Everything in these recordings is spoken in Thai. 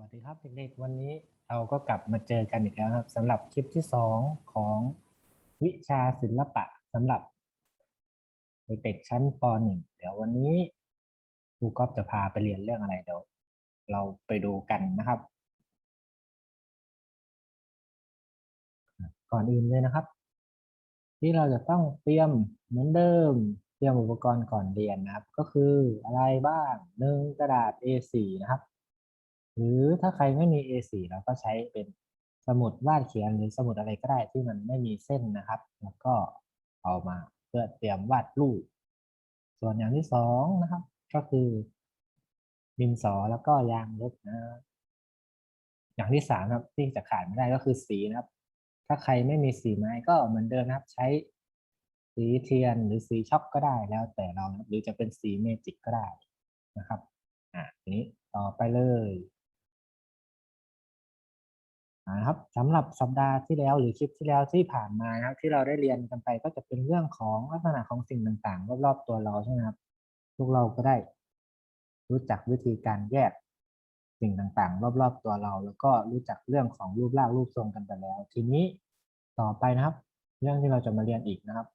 วัสดีครับเด็กๆวันนี้เราก็กลับมาเจอกันอีกแล้วครับสำหรับคลิปที่สองของวิชาศิลปะสำหรับเด็กๆชั้นป .1 เดี๋ยววันนี้ครูก๊อฟจะพาไปเรียนเรื่องอะไรเดี๋ยวเราไปดูกันนะครับ ก่อนอื่นเลยนะครับ ที่เราจะต้องเตรียมเหมือนเดิม เตรียมอุปกรณ์ก่อนเรียนนะครับ ก็คืออะไรบ้างหนึ่งกระดาษ A4 นะครับ หรือถ้าใครไม่มี A4 เราก็ใช้เป็นสมุดวาดเขียนหรือสมุดอะไรก็ได้ที่มันไม่มีเส้นนะครับ แล้วก็เอามาเพื่อเตรียมวาดรูป ส่วนอย่างที่สองนะครับ ก็คือดินสอแล้วก็ยางลบนะ อย่างที่สามครับที่จะขาดไม่ได้ก็คือสีนะครับ ถ้าใครไม่มีสีไม้ก็เหมือนเดิมนะครับ ใช้สีเทียนหรือสีช็อกก็ได้แล้วแต่เรานะรหรือจะเป็นสีเมจิกก็ได้นะครับ อ่าทีนี้ต่อไปเลย นะครับสำหรับสัปดาห์ที่แล้วหรือคลิปที่แล้วที่ผ่านมานะครับที่เราได้เรียนกันไปก็จะเป็นเรื่องของลักษณะของสิ่งต่างๆ รอบๆตัวเราใช่ไหมครับพวกเราก็ได้รู้จักวิธีการแยกสิ่งต่างๆ รอบๆตัวเรา แล้วก็รู้จักเรื่องของรูปร่างรูปทรงกันไปแล้ว ทีนี้ต่อไปนะครับ เรื่องที่เราจะมาเรียนอีกนะครับ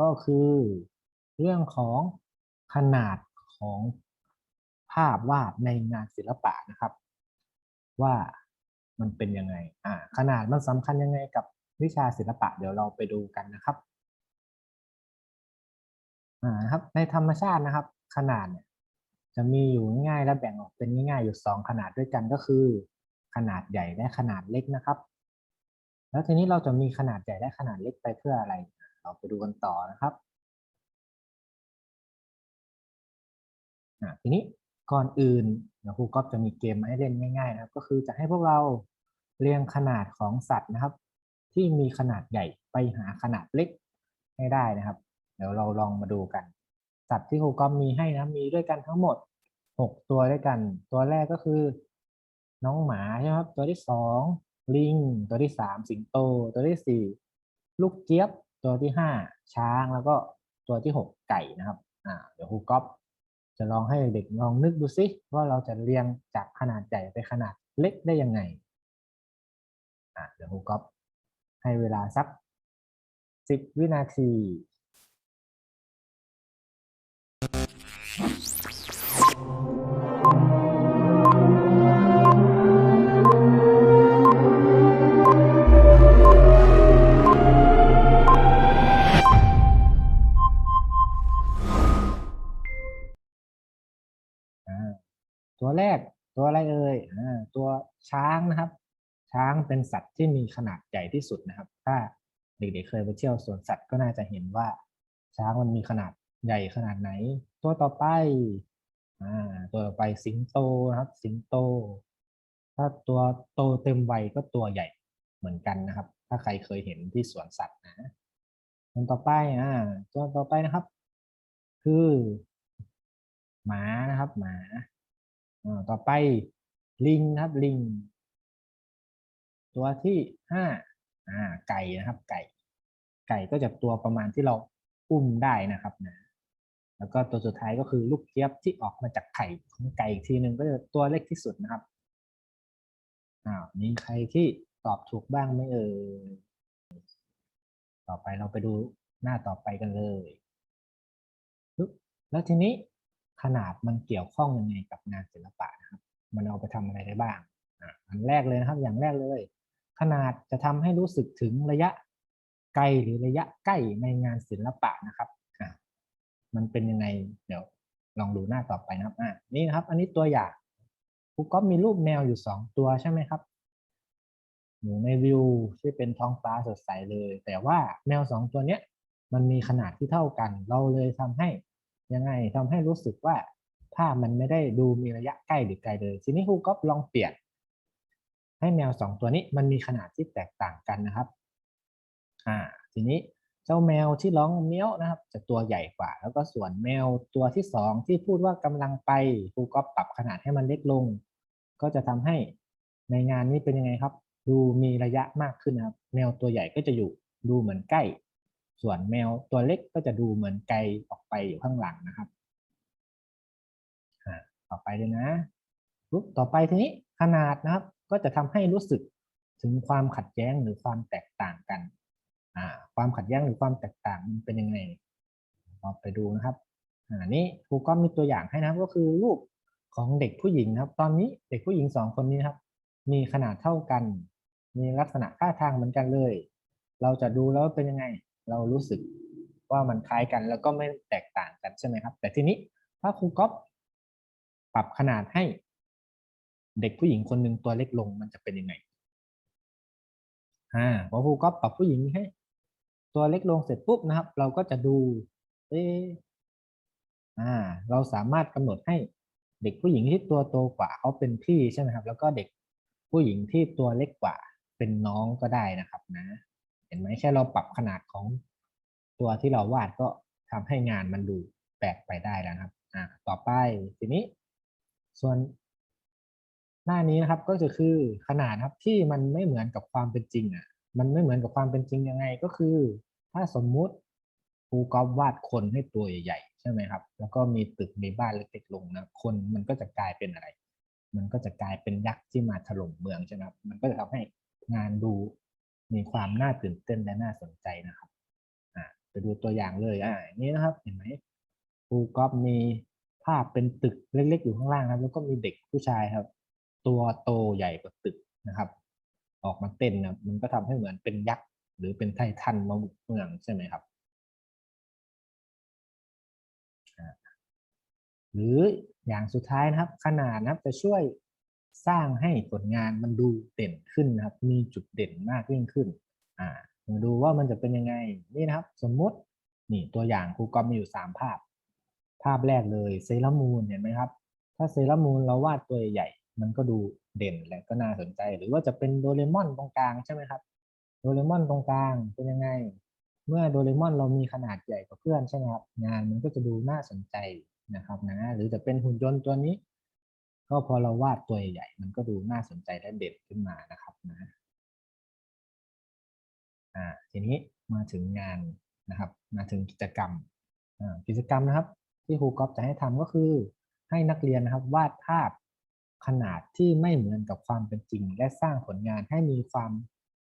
ก็คือเรื่องของขนาดของภาพวาดในงานศิลปะนะครับ ว่า มันเป็นยังไงอ่าขนาดมันสำคัญยังไงกับวิชาศิลปะเดี๋ยวเราไปดูกันนะครับอ่าครับ ในธรรมชาตินะครับ ขนาดเนี่ยจะมีอยู่ง่ายๆและแบ่งออกเป็นง่ายๆอยู่สองขนาดด้วยกันก็คือ ขนาดใหญ่และขนาดเล็กนะครับ แล้วทีนี้เราจะมีขนาดใหญ่และขนาดเล็กไปเพื่ออะไร เราไปดูกันต่อนะครับทีนี้ก่อนอื่นเดี๋ยวครูก๊อฟจะมีเกมมาให้เล่นง่าย ๆ นะครับ ก็คือจะให้พวกเรา เรียงขนาดของสัตว์นะครับ ที่มีขนาดใหญ่ไปหาขนาดเล็กให้ได้นะครับ เดี๋ยวเราลองมาดูกัน สัตว์ที่ครูกอฟมีให้นะมีด้วยกันทั้งหมดหกตัวด้วยกัน ตัวแรกก็คือ น้องหมาใช่ไหมครับ ตัวที่สองลิง ตัวที่สามสิงโต ตัวที่สี่ลูกเจี๊ยบ ตัวที่ห้าช้างแล้วก็ตัวที่หกไก่นะครับอ่าเดี๋ยวครูก๊อฟจะลองให้เด็กลองนึกดูซิว่าเราจะเรียงจากขนาดใหญ่ไปขนาดเล็กได้ยังไง อ่าเดี๋ยวครูก๊อฟให้เวลาสักสิบวินาที ที่มีขนาดใหญ่ที่สุดนะครับ ถ้าเด็กๆเคยไปเที่ยวสวนสัตว์ก็น่าจะเห็นว่า ช้างมันมีขนาดใหญ่ขนาดไหน ตัวต่อไปอ่าตัวต่อไปสิงโตนะครับ สิงโต ถ้าตัวโตเต็มวัยก็ตัวใหญ่เหมือนกันนะครับ ถ้าใครเคยเห็นที่สวนสัตว์นะตัวต่อไปอ่าตัวต่อไปนะครับ คือหมานะครับ หมาอ่าต่อไปลิงนะครับลิง ตัวที่ห้าอ่าไก่นะครับ ไก่ ไก่ก็จะตัวประมาณที่เราอุ้มได้นะครับนะแล้วก็ตัวสุดท้ายก็คือลูกเจี๊ยบที่ออกมาจากไข่ของไก่อีกทีหนึ่งก็จะตัวเล็กที่สุดนะครับอ้าวมีใครที่ตอบถูกบ้างไหมเอ่ยต่อไปเราไปดูหน้าต่อไปกันเลยแล้วทีนี้ขนาดมันเกี่ยวข้องยังไงกับงานศิลปะนะครับ มันเอาไปทำอะไรได้บ้างอันแรกเลยนะครับ อย่างแรกเลย ขนาดจะทำให้รู้สึกถึงระยะไกลหรือระยะใกล้ในงานศิลปะนะครับมันเป็นยังไงเดี๋ยวลองดูหน้าต่อไปนะครับอะนี่นะครับ อันนี้ตัวอย่างครูก็มีรูปแมวอยู่สองตัวใช่ไหมครับอยู่ในวิวที่เป็นท้องฟ้าสดใสเลย แต่ว่าแมวสองตัวเนี้ยมันมีขนาดที่เท่ากัน เราเลยทำให้ยังไงทำให้รู้สึกว่าภาพมันไม่ได้ดูมีระยะใกล้หรือไกลเลย ทีนี้ครูก็ลองเปลี่ยน ให้แมวสองตัวนี้มันมีขนาดที่แตกต่างกันนะครับอ่าทีนี้เจ้าแมวที่ร้องเมี้ยวนะครับ จะตัวใหญ่กว่า แล้วก็ส่วนแมวตัวที่สองที่พูดว่ากำลังไปครูก็ปรับขนาดให้มันเล็กลง ก็จะทำให้ในงานนี้เป็นยังไงครับ ดูมีระยะมากขึ้นนะครับ แมวตัวใหญ่ก็จะอยู่ดูเหมือนใกล้ ส่วนแมวตัวเล็กก็จะดูเหมือนไกลออกไปอยู่ข้างหลังนะครับอ่าต่อไปเลยนะปุ๊บต่อไปทีนี้ขนาดนะครับ ก็จะทำให้รู้สึกถึงความขัดแย้งหรือความแตกต่างกันความขัดแย้งหรือความแตกต่างมันเป็นยังไงเราไปดูนะครับอ่านี่ครูก็มีตัวอย่างให้นะครับก็คือรูปของเด็กผู้หญิงนะครับ ตอนนี้เด็กผู้หญิงสองคนนี้นะครับ มีขนาดเท่ากัน มีลักษณะท่าทางเหมือนกันเลย เราจะดูแล้วเป็นยังไง เรารู้สึกว่ามันคล้ายกันแล้วก็ไม่แตกต่างกันใช่ไหมครับ แต่ทีนี้ถ้าครูก๊อฟปรับขนาดให้ เด็กผู้หญิงคนหนึ่งตัวเล็กลงมันจะเป็นยังไงอ่าพอครูก๊อฟปรับผู้หญิงให้ ตัวเล็กลงเสร็จปุ๊บนะครับ เราก็จะดูเออ่า เราสามารถกำหนดให้เด็กผู้หญิงที่ตัวโตกว่าเขาเป็นพี่ใช่ไหมครับ แล้วก็เด็กผู้หญิงที่ตัวเล็กกว่าเป็นน้องก็ได้นะครับนะ เห็นไหมแค่เราปรับขนาดของตัวที่เราวาดก็ทำให้งานมันดูแปลกไปได้แล้วครับ อ่า ต่อไปทีนี้ ส่วน หน้านี้นะครับก็จะคือขนาดครับที่มันไม่เหมือนกับความเป็นจริงอะมันไม่เหมือนกับความเป็นจริงยังไงก็คือ ถ้าสมมุติครูกอล์ฟวาดคนให้ตัวใหญ่ๆใช่ไหมครับ แล้วก็มีตึกมีบ้านเล็กๆลงนะคนมันก็จะกลายเป็นอะไร มันก็จะกลายเป็นยักษ์ที่มาถล่มเมืองใช่ไหมครับมันก็จะทำให้งานดูมีความน่าตื่นเต้นและน่าสนใจนะครับอ่าไปดูตัวอย่างเลยอ่านี้นะครับ เห็นไหมครูกอล์ฟมีภาพเป็นตึกเล็ก ๆ อยู่ข้างล่างครับ แล้วก็มีเด็กผู้ชายครับ ตัวโตใหญ่กว่าตึกนะครับ ออกมาเต้นนะมันก็ทำให้เหมือนเป็นยักษ์หรือเป็นไททันมาบุกเมืองใช่ไหมครับ หรืออย่างสุดท้ายนะครับ ขนาดนะครับจะช่วยสร้างให้ผลงานมันดูเด่นขึ้นนะครับ มีจุดเด่นมากยิ่งขึ้น อ่ามาดูว่ามันจะเป็นยังไงนี่นะครับ สมมุตินี่ตัวอย่างครูกอมมีอยู่สามภาพ ภาพแรกเลยเซรามูนเห็นไหมครับ ถ้าเซรามูนเราวาดตัวใหญ่ มันก็ดูเด่นและก็น่าสนใจ หรือว่าจะเป็นโดเรมอนตรงกลางใช่ไหมครับโดเรมอนตรงกลางเป็นยังไง เมื่อโดเรมอนเรามีขนาดใหญ่กว่าเพื่อนใช่ไหมครับงานมันก็จะดูน่าสนใจนะครับนะหรือจะเป็นหุ่นยนต์ตัวนี้ ก็พอเราวาดตัวใหญ่ มันก็ดูน่าสนใจและเด่นขึ้นมานะครับนะอ่าทีนี้มาถึงงานนะครับ มาถึงกิจกรรมกิจกรรมนะครับ ที่ครูก๊อฟจะให้ทำก็คือให้นักเรียนนะครับวาดภาพ ขนาดที่ไม่เหมือนกับความเป็นจริง และสร้างผลงานให้มีความ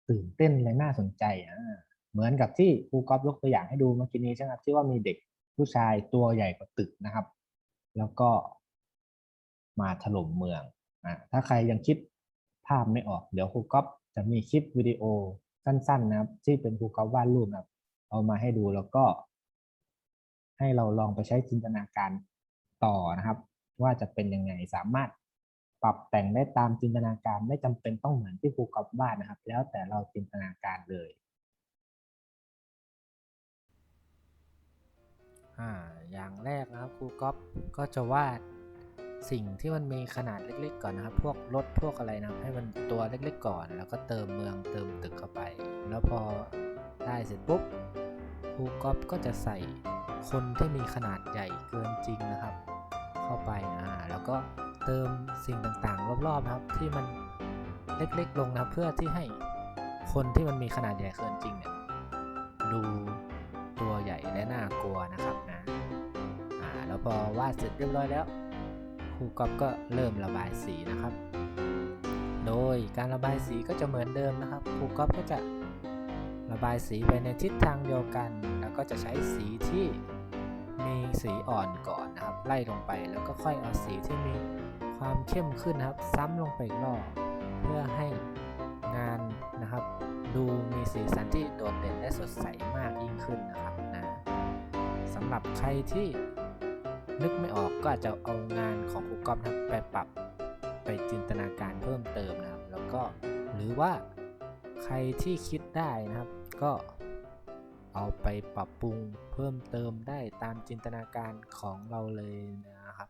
ตื่นเต้นและน่าสนใจอ่าเหมือนกับที่ครูก๊อฟยกตัวอย่างให้ดูเมื่อกี้นี้ใช่ไหมครับที่ว่ามีเด็กผู้ชายตัวใหญ่กว่าตึกนะครับ แล้วก็มาถล่มเมืองอ่าถ้าใครยังคิดภาพไม่ออก เดี๋ยวครูก๊อฟจะมีคลิปวิดีโอสั้น ๆ นะครับ ที่เป็นครูก๊อฟวาดรูปนะครับ เอามาให้ดูแล้วก็ ให้เราลองไปใช้จินตนาการต่อนะครับ ว่าจะเป็นยังไงสามารถ ปรับแต่งได้ตามจินตนาการไม่จำเป็นต้องเหมือนที่ครูกอล์ฟวาดนะครับ แล้วแต่เราจินตนาการเลยอ่าอย่างแรกนะครับครูก๊อฟก็จะวาดสิ่งที่มันมีขนาดเล็ก ๆ ก่อนนะครับ พวกรถพวกอะไรนะครับให้มันตัวเล็ก ๆ ก่อน แล้วก็เติมเมืองเติมตึกเข้าไป แล้วพอได้เสร็จปุ๊บครูก๊อฟก็จะใส่คนที่มีขนาดใหญ่เกินจริงนะครับ เข้าไปอ่าแล้วก็ เติมสิ่งต่างๆ รอบๆครับ ที่มันเล็กๆลงนะครับเพื่อที่ให้คนที่มันมีขนาดใหญ่เกินจริงเนี่ยดูตัวใหญ่และน่ากลัวนะครับนะอ่าแล้วพอวาดเสร็จเรียบร้อยแล้วครูกอฟก็เริ่มระบายสีนะครับ โดยการระบายสีก็จะเหมือนเดิมนะครับครูกอฟก็จะระบายสีไปในทิศทางเดียวกัน แล้วก็จะใช้สีที่มีสีอ่อนก่อนนะครับ ไล่ลงไปแล้วก็ค่อยเอาสีที่มี ความเข้มขึ้นนะครับ ซ้ำลงไปอีกรอบเพื่อให้งานนะครับ ดูมีสีสันที่โดดเด่นและสดใสมากยิ่งขึ้นนะครับนะสำหรับใครที่นึกไม่ออกก็อาจจะเอางานของครูกอฟนะครับไปปรับไปจินตนาการเพิ่มเติมนะครับ แล้วก็หรือว่าใครที่คิดได้นะครับ ก็เอาไปปรับปรุงเพิ่มเติมได้ตามจินตนาการของเราเลยนะครับ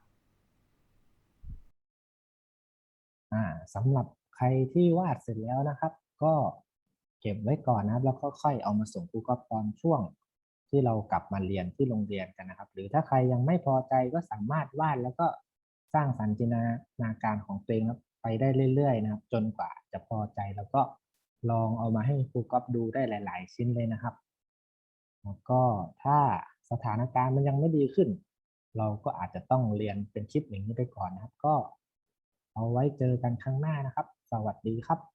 อ่าสำหรับใครที่วาดเสร็จแล้วนะครับ ก็เก็บไว้ก่อนนะครับ แล้วก็ค่อยเอามาส่งครูก๊อฟตอนช่วง ที่เรากลับมาเรียนที่โรงเรียนกันนะครับ หรือถ้าใครยังไม่พอใจก็สามารถวาดแล้วก็สร้างสรรค์จินตนาการของตัวเองไปได้เรื่อยๆนะครับ จนกว่าจะพอใจแล้วก็ลองเอามาให้ครูก๊อฟดูได้หลาย ๆ ชิ้นเลยนะครับ แล้วก็ถ้าสถานการณ์มันยังไม่ดีขึ้น เราก็อาจจะต้องเรียนเป็นคลิปอย่างนี้ไปก่อนนะครับ ก็ เอาไว้เจอกันครั้งหน้านะครับ สวัสดีครับ